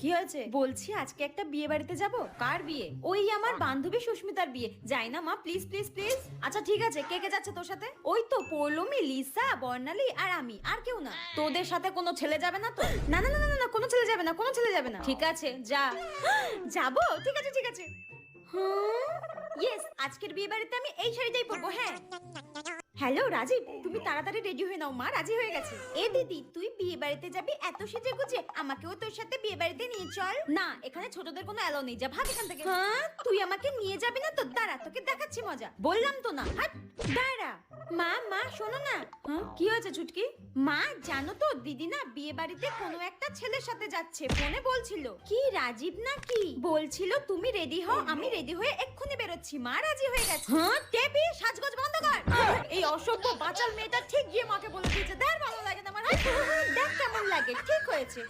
কি হয়েছে? বলছি আজকে একটা বিয়ে বাড়িতে যাব। কার বিয়ে? ওই আমার বান্ধবী সুস্মিতার বিয়ে। যাই না মা প্লিজ প্লিজ প্লিজ আচ্ছা ঠিক আছে কে কে যাচ্ছে তোর সাথে? ওই তো পৌলমি লিসা বর্ণালী আর আমি আর কেউ না। তোদের সাথে কোনো ছেলে যাবে না তো? না না না না, না না কোনো ছেলে যাবে না কোনো ছেলে যাবে না। ঠিক আছে যা। যাব? ঠিক আছে ঠিক আছে। ইয়েস আজকের বিয়ে বাড়িতে আমি এই শাড়িটাই পরবো হ্যাঁ। হ্যালো রাজীব তুমি তাড়াতাড়ি রেডি হয়ে নাও। মা রাজি হয়ে গেছে। এ দিদি তুই বিয়ে বাড়িতে যাবি? এত সেজে গুজে। আমাকেও তোর সাথে বিয়ে বাড়িতে নিয়ে চল। না এখানে ছোটদের কোনো এলো নেই। যা ভাগ এখান থেকে। হ্যাঁ? তুই আমাকে নিয়ে যাবি না তো? দাঁড়া তোকে দেখাচ্ছি মজা। বললাম তো না। হাট দাঁড়া। মা মা শোনো না। হ্যাঁ কি হয়েছে ছুটকি মা জানো তো দিদি না বিয়ে বাড়িতে কোনো একটা ছেলের সাথে যাচ্ছে। ফোনে বলছিল। কি রাজীব না কি বলছিল তুমি রেডি হও আমি রেডি হয়ে এক্ষুনি বেরোচ্ছি। মা রাজি হয়ে গেছে। হ্যাঁ? টেপি বন্ধ কর এই অসভ্য বাচাল মেয়েটা ঠিক গিয়ে মাকে বলে দিয়েছে, দেখ ভালো লাগে না আমার দেখ কেমন লাগে, ঠিক হয়েছে।